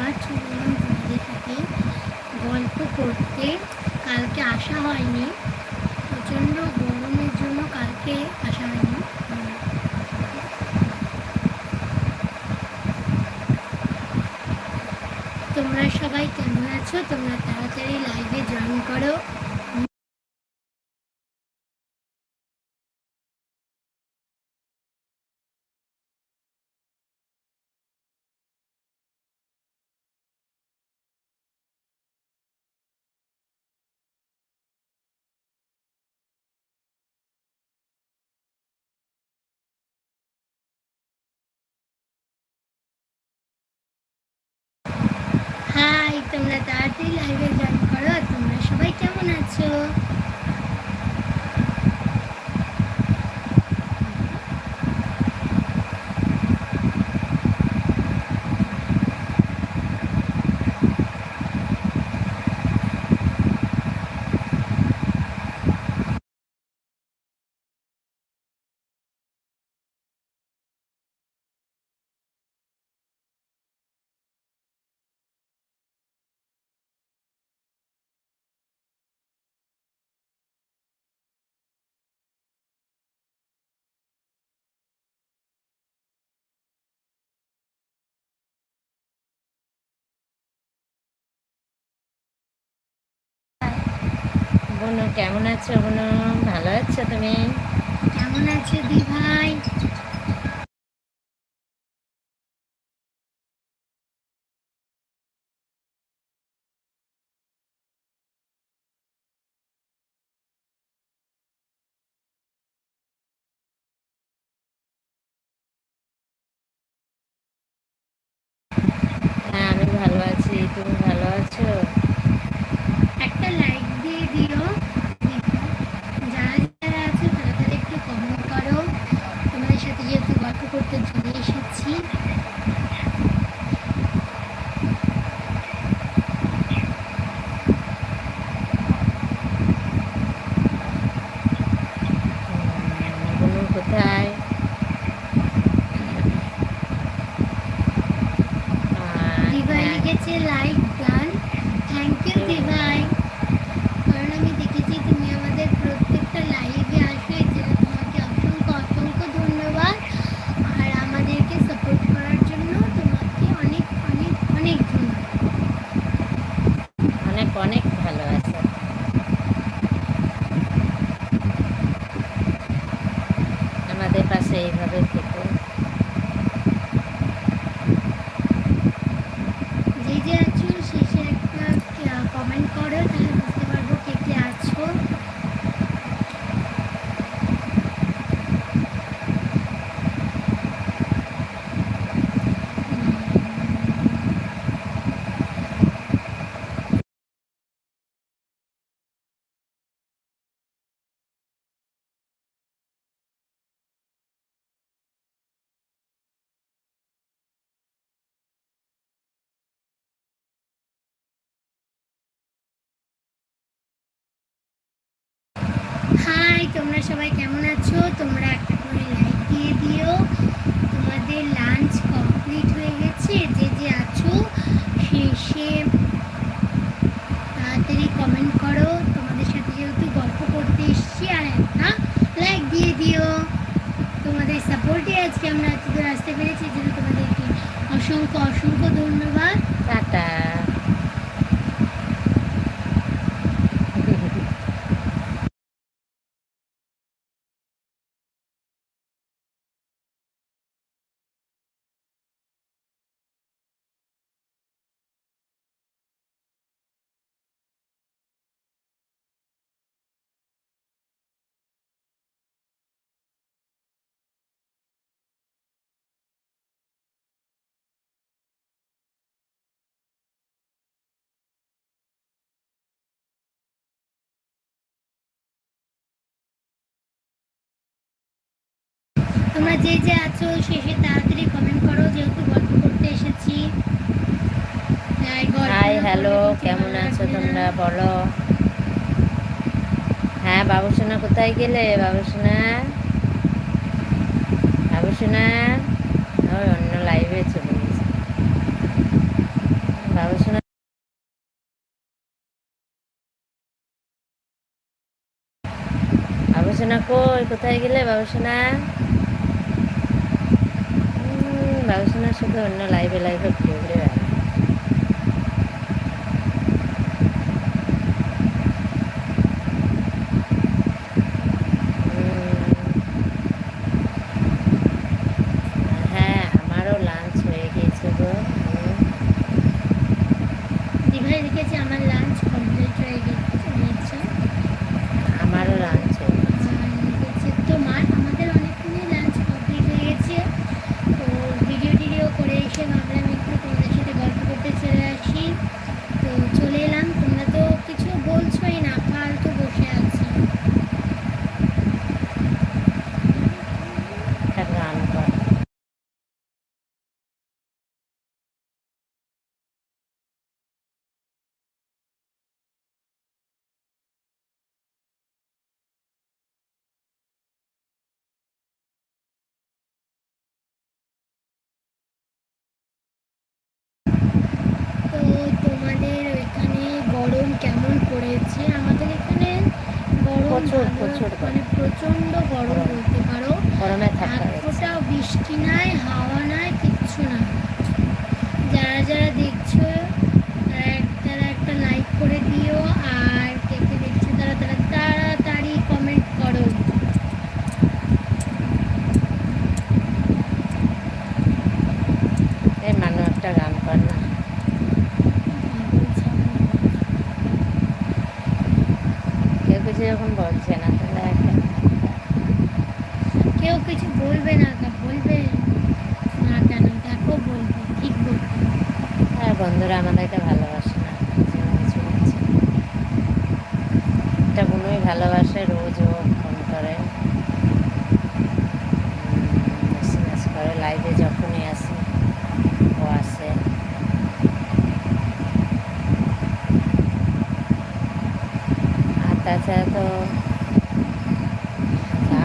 আবার চললাম তোমাদের থেকে গল্প করতে কালকে আসা হয়নি। প্রচণ্ড গরমের জন্য কালকে আসা হয়নি। তোমরা সবাই কেমন আছো? তোমরা তাড়াতাড়ি লাইভে জয়েন করো। তোমরা তাড়াতাড়ি লাইভে জয়েন করো আর তোমরা সবাই কেমন আছো বোনো কেমন আছো বোনো ভালো আছো তুমি? কেমন আছো দি ভাই? হ্যাঁ আমি ভালো আছি। তুমি ভালো আছো? হাই তোমরা সবাই কেমন আছো? তোমরা একটা করে লাইক দিয়ে দিও। তোমাদের লাঞ্চ কমপ্লিট হয়ে গেছে। যে যে আছো, সে সে তাড়াতাড়ি কমেন্ট করো। তোমাদের সাথে যেহেতু গল্প করতে এসেছি, আর একটা লাইক দিয়ে দিও। তোমাদের সাপোর্টে আজকে আমরা এত দূর আসতে পেরেছি জন্য তোমাদেরকে অসংখ্য অসংখ্য ধন্যবাদ। টাটা। তোমরা যে যে আছো শেষে তাড়াতাড়ি কমেন্ট করো যেহেতু গল্প করতে এসেছি। হাই হ্যালো কেমন আছো তোমরা? বলো। হ্যাঁ বাবুসোনা কোথায় গেলে? বাবুসোনা? বাবুসোনা? ওই অন্য লাইভে চলে গেছে বাবু সোনা বাবু সোনা কই? কোথায় গেলে বাবু সোনা না শুধু অন্য লাইভে লাইভে ঘুরে ঘুরে ちょこちょこ。বন্ধুরা আমাদেরকে ভালোবাসে না, কিছু একটা বোনই ভালোবাসে, রোজ ও ফোন করে। মেসেজ করে লাইভে যখনই আসে, ও আসে। আর তাছাড়া তো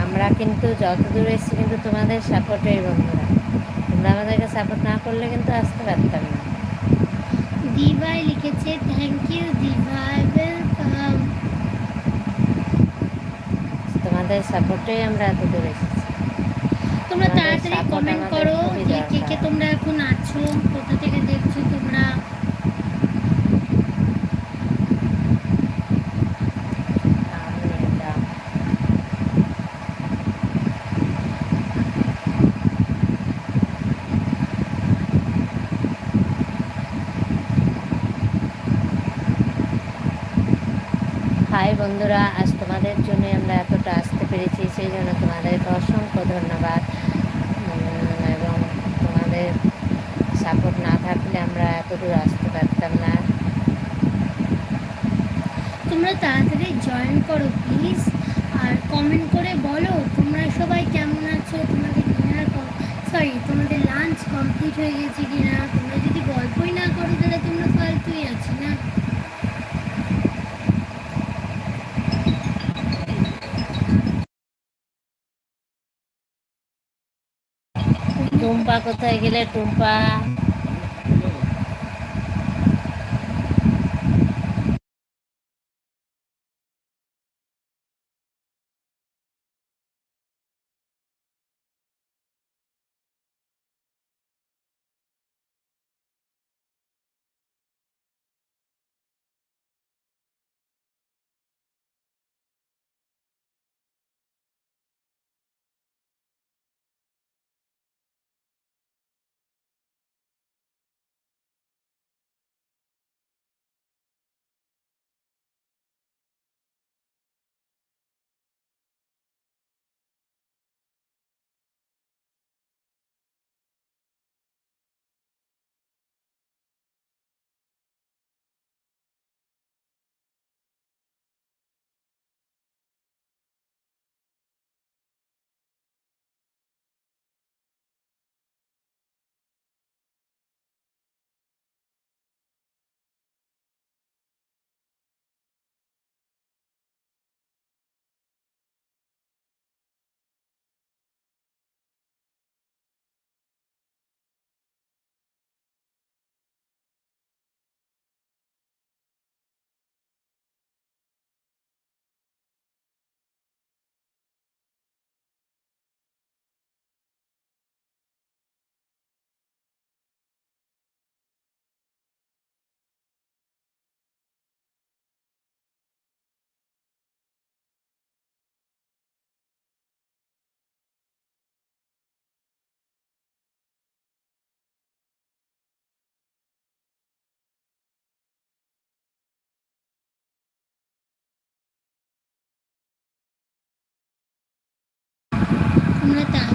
আমরা কিন্তু যত দূর এসেছি কিন্তু তোমাদের সাপোর্টেই বন্ধুরা। তোমরা আমাদেরকে সাপোর্ট না করলে কিন্তু আসতে পারতাম না। দিভাই লিখেছে থ্যাংক ইউ দিভাই ওয়েলকাম তোমাদের সাপোর্টে আমরা এত দূর এসেছি। তোমরা তাড়াতাড়ি কমেন্ট করো যে কে কে তোমরা এখন আছো কোথা থেকে দেখছ তোমরা আমি এটা হাই বন্ধুরা, আজ তোমাদের জন্য আমরা এতটা আসতে পেরেছি, সেই জন্য তোমাদেরকে অসংখ্য ধন্যবাদ। এবং তোমাদের সাপোর্ট না থাকলে আমরা এতদূর আসতে পারতাম না। তোমরা তাড়াতাড়ি জয়েন করো প্লিজ আর কমেন্ট করে বলো, তোমরা সবাই কেমন আছো? তোমাদের ডিনার সরি তোমাদের লাঞ্চ কমপ্লিট হয়ে গেছে কিনা? তোমরা যদি গল্পই না করো, তাহলে তোমরা ফালতুই আছো না? টুম্পা কোথায় গেলে টুম্পা?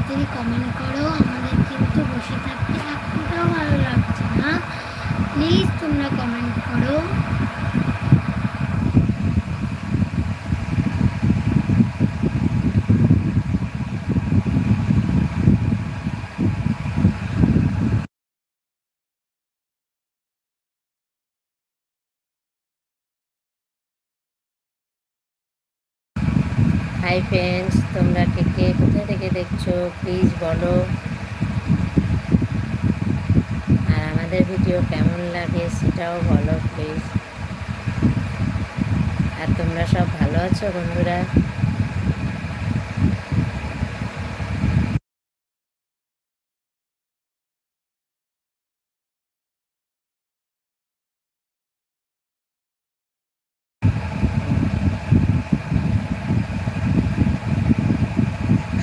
তাড়াতাড়ি কমেন্ট করো আমাদের কিন্তু বসে থাকতে একটুটাও ভালো লাগছে না প্লিজ তোমরা কমেন্ট করো হাই ফ্রেন্ডস তোমরা কে কে কোথা থেকে দেখছ? প্লিজ বলো। আর আমাদের ভিডিও কেমন লাগে সেটাও বলো প্লিজ আর তোমরা সব ভালো আছো বন্ধুরা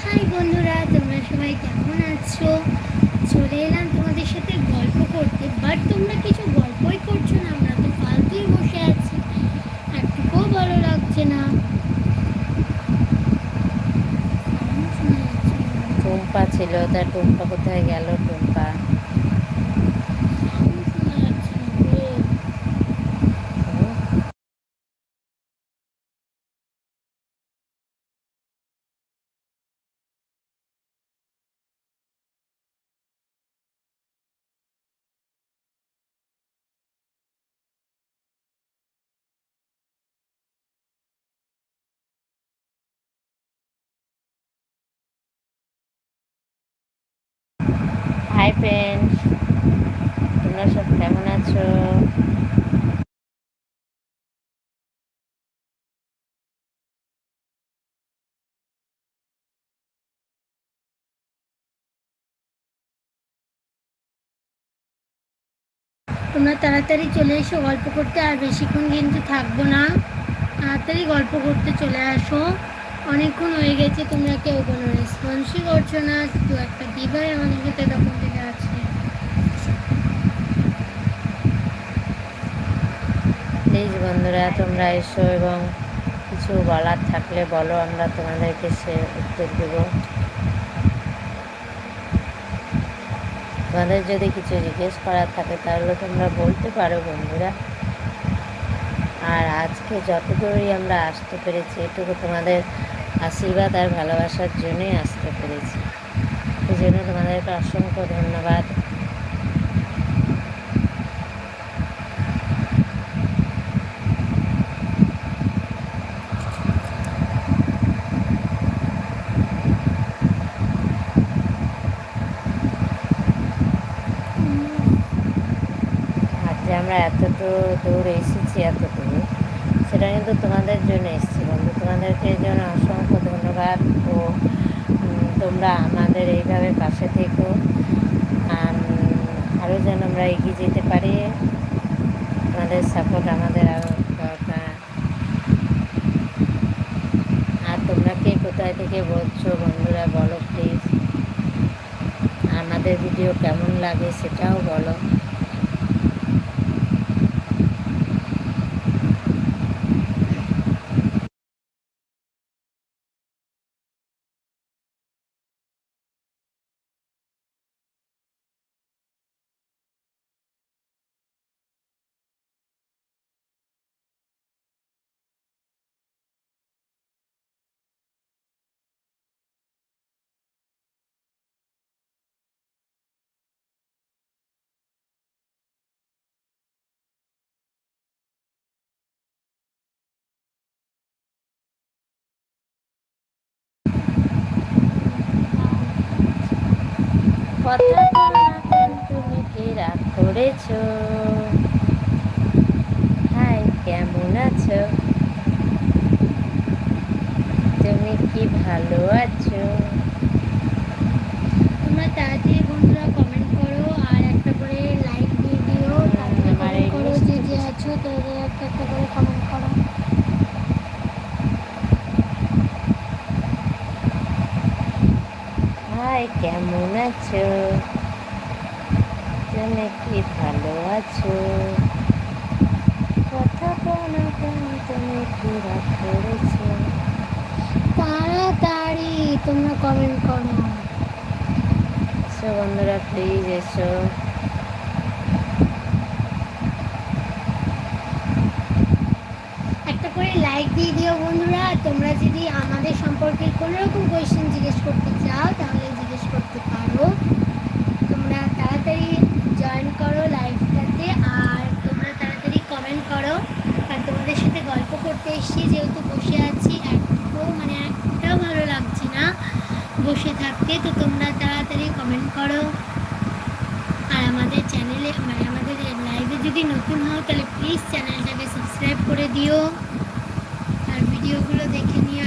হাই বন্ধুরা তোমরা সবাই কেমন আছো চলে এলাম তোমাদের সাথে গল্প করতে বাট তোমরা কিছু গল্পই করছ না আমরা তো ফালতুই বসে আছি একটুকুও ভালো লাগছে না Sound শোনা যাচ্ছে না। টুম্পা ছিল তার টুম্পা কোথায় গেল? হাই ফ্রেন্ডস তোমরা সব কেমন আছো? তোমরা তাড়াতাড়ি চলে এসো, গল্প করতে। আর বেশিক্ষণ কিন্তু থাকব না। তাড়াতাড়ি গল্প করতে চলে আসো। অনেকক্ষণ হয়ে গেছে, তোমরা কেউ কোনো রেসপন্সই করছ না, শুধু একটা দিবাই আমাদের সাথে তখন থেকে আছে। বন্ধুরা, তোমরা এসো এবং কিছু বলার থাকলে বলো, আমরা তোমাদেরকে সে উত্তর দেব। তোমাদের যদি কিছু জিজ্ঞেস করার থাকে, তাহলে তোমরা বলতে পারো, বন্ধুরা। আর আজকে যতদূরই আমরা আসতে পেরেছি, এটুকু তোমাদের আশীর্বাদ আর ভালোবাসার জন্যই আসতে পেরেছি। এই জন্য তোমাদেরকে অসংখ্য ধন্যবাদ। আমরা এতটুকু দূর এসেছি, এতটুকু, সেটা কিন্তু তোমাদের জন্য এসেছি বন্ধু। তোমাদেরকে জন্য অসংখ্য ধন্যবাদ ও তোমরা আমাদের এইভাবে পাশে থেকো। আরও যেন আমরা এগিয়ে যেতে পারি, তোমাদের সাপোর্ট আমাদের আরও দরকার। আর তোমরা কে কোথায় থেকে বলছো বন্ধুরা বলো প্লিজ আমাদের ভিডিও কেমন লাগে সেটাও বলো। তুমি কি রাগ করেছ? হাই কেমন আছো? তুমি কি ভালো আছো? তোমরা তাড়াতাড়ি বন্ধুরা কমেন্ট করো আর একটা করে লাইক দিয়ে দিও। আমার করো যে যে আছো তাদের একটা একটা করো হাই কেমন আছো? তুমি কি ভালো আছো? কথা বলাতেন তুমি কি রাগ করেছ? তাড়াতাড়ি তোমরা কমেন্ট করো। এসো বন্ধুরা প্লিজ এসো। একটা করে লাইক দিয়ে দিও বন্ধুরা। তোমরা যদি আমাদের সম্পর্কে কোনো রকম কোয়েশ্চেন জিজ্ঞেস করতে চাও তাহলে জিজ্ঞেস করতে পারো তোমরা তাড়াতাড়ি জয়েন করো লাইভটাতে আর তোমরা তাড়াতাড়ি কমেন্ট করো আর তোমাদের সাথে গল্প করতে এসেছি, যেহেতু বসে আছি একটু মানে একটাও ভালো লাগছে না বসে থাকতে, তো তোমরা তাড়াতাড়ি কমেন্ট করো। আর আমাদের চ্যানেলে মানে আমাদের লাইভে যদি নতুন হও, তাহলে প্লিজ চ্যানেলটাকে সাবস্ক্রাইব করে দিও। আর ভিডিওগুলো দেখে নিও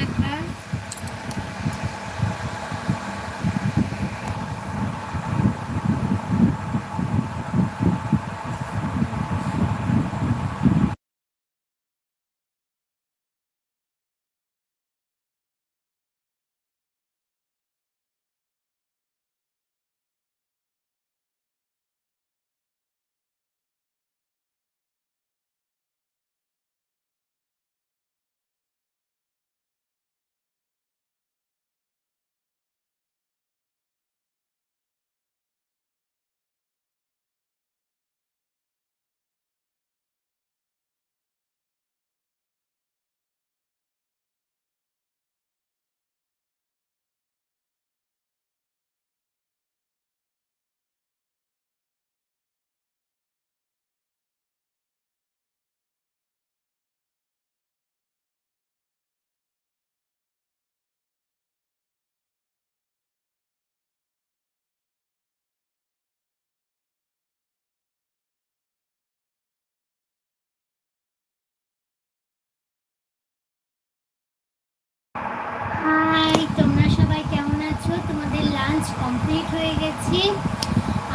হাই, তোমরা সবাই কেমন আছো? তোমাদের লাঞ্চ কমপ্লিট হয়ে গেছে।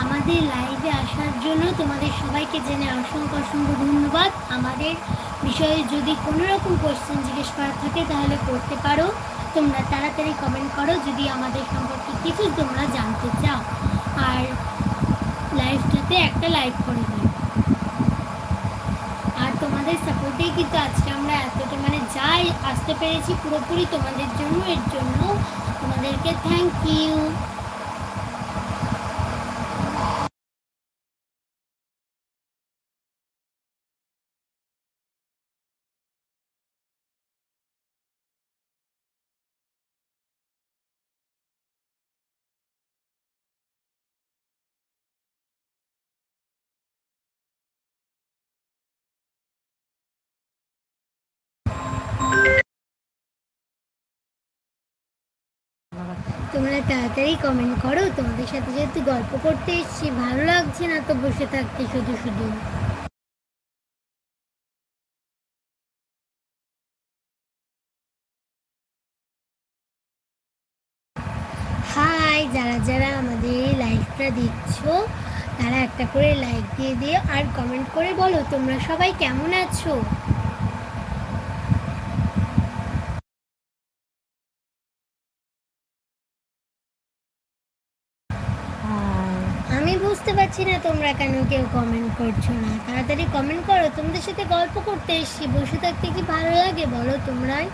আমাদের লাইভে আসার জন্য তোমাদের সবাইকে জেনে অসংখ্য অসংখ্য ধন্যবাদ। আমাদের বিষয়ে যদি কোনো রকম কোয়েশ্চেন জিজ্ঞেস করার থাকে, তাহলে করতে পারো। তোমরা তাড়াতাড়ি কমেন্ট করো, যদি আমাদের সম্পর্কে কিছু তোমরা জানতে চাও। আর লাইভটাতে একটা লাইভ করে দিও। আর তোমাদের সাপোর্টেই কিন্তু আজকে আমরা এতটা মানে যাই আসতে পেরেছি পুরোপুরি তোমাদের জন্য এর জন্য তোমাদেরকে থ্যাংক ইউ তোমরা তাড়াতাড়ি কমেন্ট করো, তোমাদের সাথে যেহেতু গল্প করতে ভালো লাগছে না তো বসে থাকতে শুধু শুধু। হাই যারা যারা আমাদের এই লাইভটা দেখছ, তারা একটা করে লাইক দিয়ে দিও আর কমেন্ট করে বলো, তোমরা সবাই কেমন আছো আর আমি বুঝতে পারছি না তোমরা কেন কেউ কমেন্ট করছ না। তাড়াতাড়ি কমেন্ট করো, তোমাদের সাথে গল্প করতে এসছি। বসে থাকতে কি ভালো লাগে বলো তোমরাই।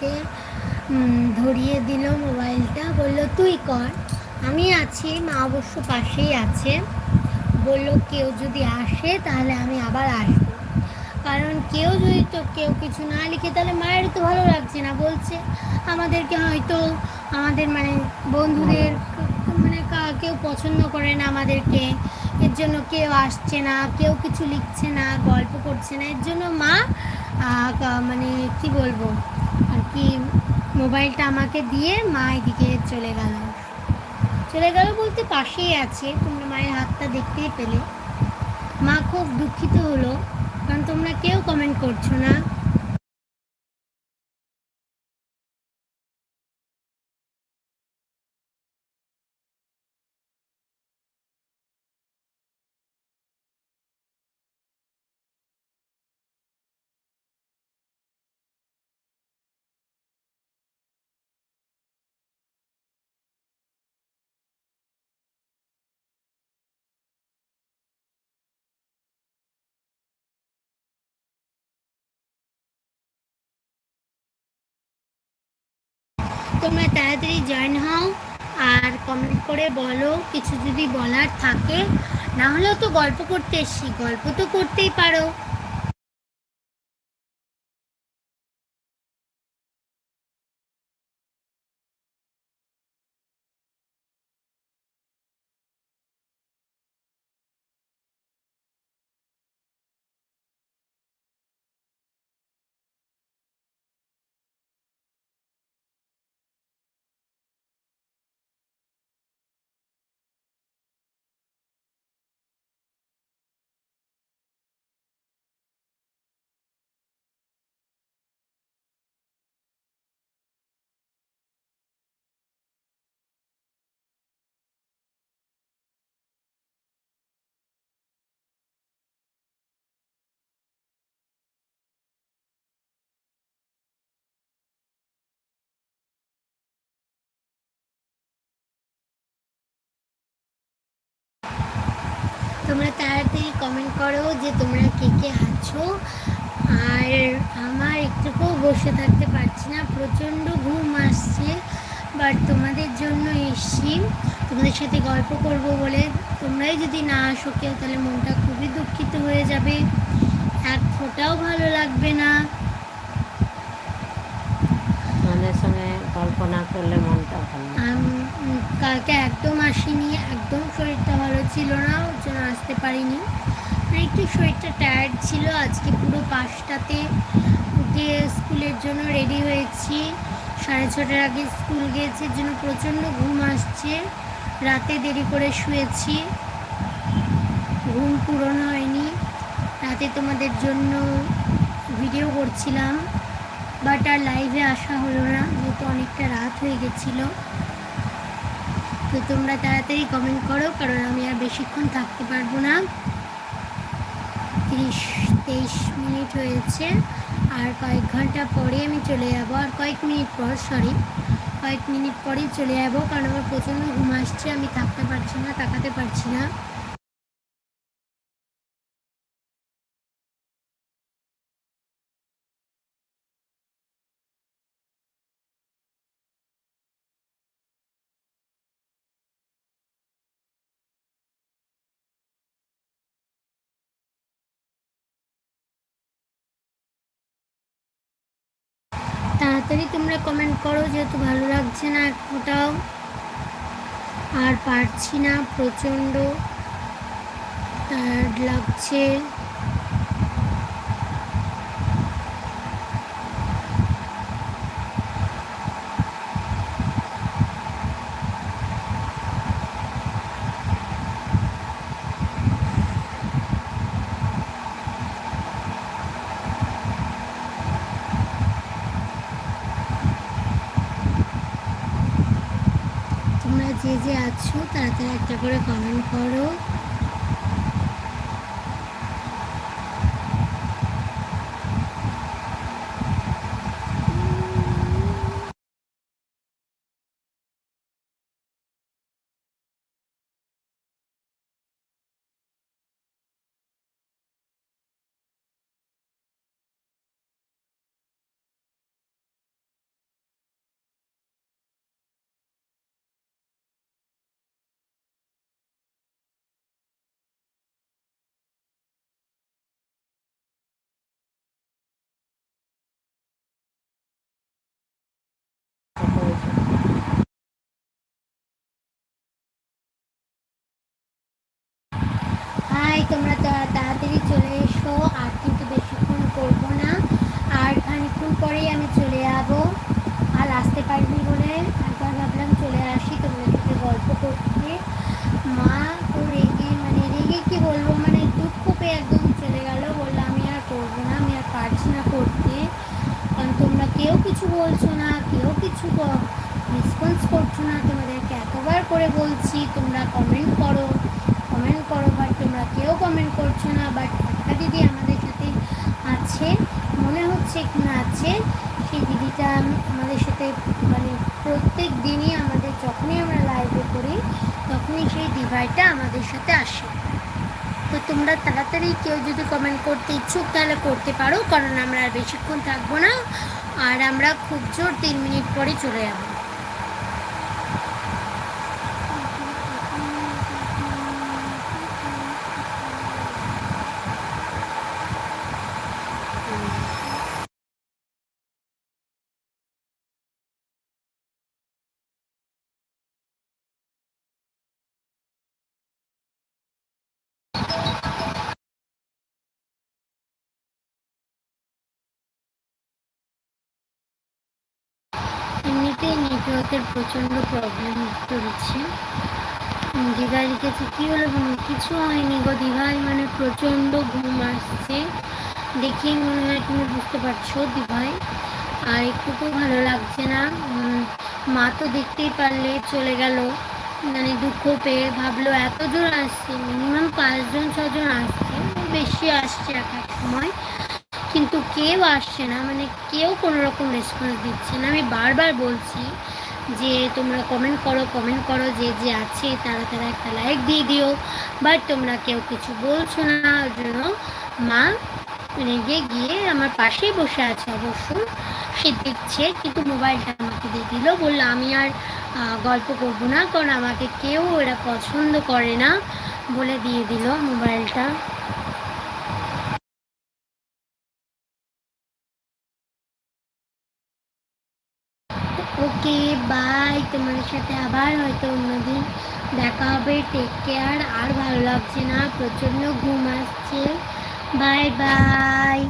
আমাকে ধরিয়ে দিল মোবাইলটা। বলল, তুই কর। আমি আছি, মা অবশ্য পাশেই আছে। বলল, কেউ যদি আসে, তাহলে আমি আবার আসব। কারণ কেউ যদি তো কেউ কিছু না লিখে, তাহলে মায়ের তো ভালো লাগছে না। বলছে, আমাদেরকে হয়তো, আমাদের মানে বন্ধুদের মানে কেউ পছন্দ করে না আমাদেরকে। এর জন্য কেউ আসছে না, কেউ কিছু লিখছে না, গল্প করছে না। এর জন্য মা মানে কি বলব কি মোবাইলটা আমাকে দিয়ে মা এদিকে চলে গেল। চলে গেল বলতে পাশেই আছে, তোমরা মায়ের হাতটা দেখতেই পেলে। মা খুব দুঃখিত হলো, কারণ তোমরা কেউ কমেন্ট করছ না। তোমরা তাড়াতাড়ি জয়েন হও আর কমেন্ট করে বলো কিছু যদি বলার থাকে না হলেও তো গল্প করতে এসছি। গল্প তো করতেই পারো। তোমরা তাড়াতাড়ি কমেন্ট করো যে তোমরা কে কে আছো। আর আমার একটুকুও বসে থাকতে পারছি না প্রচণ্ড ঘুম আসছে বাট তোমাদের জন্য এসছি। তোমাদের সাথে গল্প করব বলে তোমরাই যদি না আসো কেউ তাহলে মনটা খুবই দুঃখিত হয়ে যাবে। এক ফোটাও ভালো লাগবে না। আমাদের সঙ্গে গল্প না করলে মনটা ভালো কালকে একদম আসিনি একদম শরীরটা ছিল না, ওর জন্য আসতে পারিনি। আর একটু শরীরটা টায়ার্ড ছিল, আজকে পুরো পাঁচটাতে উঠে স্কুলের জন্য রেডি হয়েছি। সাড়ে ছটার আগে স্কুল গিয়েছে জন্য প্রচণ্ড ঘুম আসছে। রাতে দেরি করে শুয়েছি। ঘুম পূরণ হয়নি। রাতে তোমাদের জন্য ভিডিও করছিলাম বাট আর লাইভে আসা হলো না, যেহেতু অনেকটা রাত হয়ে গেছিল। তো তোমরা তাড়াতাড়ি কমেন্ট করো, কারণ আমি আর বেশিক্ষণ থাকতে পারব না। তিরিশ, তেইশ মিনিট হয়েছে, আর কয়েক ঘণ্টা পরে আমি চলে যাব, আর কয়েক মিনিট পর সরি কয়েক মিনিট পরেই চলে যাব, কারণ আমার প্রচণ্ড ঘুম আসছে, আমি থাকতে পারছি না, তাকাতে পারছি না। তাড়াতাড়ি তোমরা কমেন্ট করো যেহেতু ভালো লাগছে না এক আর পারছি না, প্রচণ্ড টায়ার্ড লাগছে তোমরা যে আছো তাড়াতাড়ি একটা করে কমেন্ট করো। হাই তোমরা তাড়াতাড়ি চলে এসো। আর কিন্তু বেশিক্ষণ করব না। আর খানিক্ষণ পরেই আমি চলে যাব। আর আসতে পারিনি বলে একবার ভাবলাম চলে আসি তোমাদের সাথে গল্প করতে। মা, তো রেগে মানে রেগে কি বলব? মানে দুঃখ পেয়ে একদম চলে গেল। বলল, আমি আর করব না, আমি আর পারছি না করতে। কারণ তোমরা কেউ কিছু বলছো না, কেউ কিছু রেসপন্স করছ না তোমাদেরকে। এতবার করে বলছি, তোমরা কমেন্ট করো। কমেন্ট করো বাট তোমরা কেউ কমেন্ট করছ না বাট একটা দিদি আমাদের সাথে আছে মনে হচ্ছে এখানে আছে। সেই দিদিটা আমাদের সাথে মানে প্রত্যেক দিনই আমাদের যখনই আমরা লাইভে করি, তখনই সেই ডিভাইডটা আমাদের সাথে আসে। তো তোমরা তাড়াতাড়ি কেউ যদি কমেন্ট করতে ইচ্ছুক, তাহলে করতে পারো, কারণ আমরা আর বেশিক্ষণ থাকব না। আর আমরা খুব জোর তিন মিনিট পরে চলে যাব। নেটওয়ার্কের প্রচণ্ড প্রবলেম চলছে। দিঘায় লিখেছে কী হলো কোনো কিছু হয়নি গো, দিঘায় মানে প্রচণ্ড ঘুম আসছে। দেখেই মনে হয় তুমি বুঝতে পারছ দিঘায়। আর একটুকু ভালো লাগছে না। মা তো দেখতেই পারলে চলে গেল। মানে দুঃখ পেয়ে ভাবলো এত জোর আসছে মিনিমাম পাঁচজন ছজন আসছে, বেশি আসছে এক এক সময়। কিন্তু কেউ আসছে না মানে কেউ কোনো রকম রেসপন্স দিচ্ছে না। আমি বারবার বলছি যে তোমরা কমেন্ট করো কমেন্ট করো যে যে আছে, তারা তারা একটা লাইক দিয়ে দিও। বাট তোমরা কেউ কিছু বলছো না, ওর জন্য মা রেগে গিয়ে আমার পাশেই বসে আছে অবশ্য। সে দেখছে, কিন্তু মোবাইলটা আমাকে দিয়ে দিল। বলল, আমি আর গল্প করব না, কারণ আমাকে কেউ এরা পছন্দ করে না। বলে দিয়ে দিল মোবাইলটা। তোমার সাথে আবার হয়তো অন্যদিন দেখা হবে টেক কেয়ার আর ভালো লাগছে না, প্রচণ্ড ঘুম আসছে। Bye bye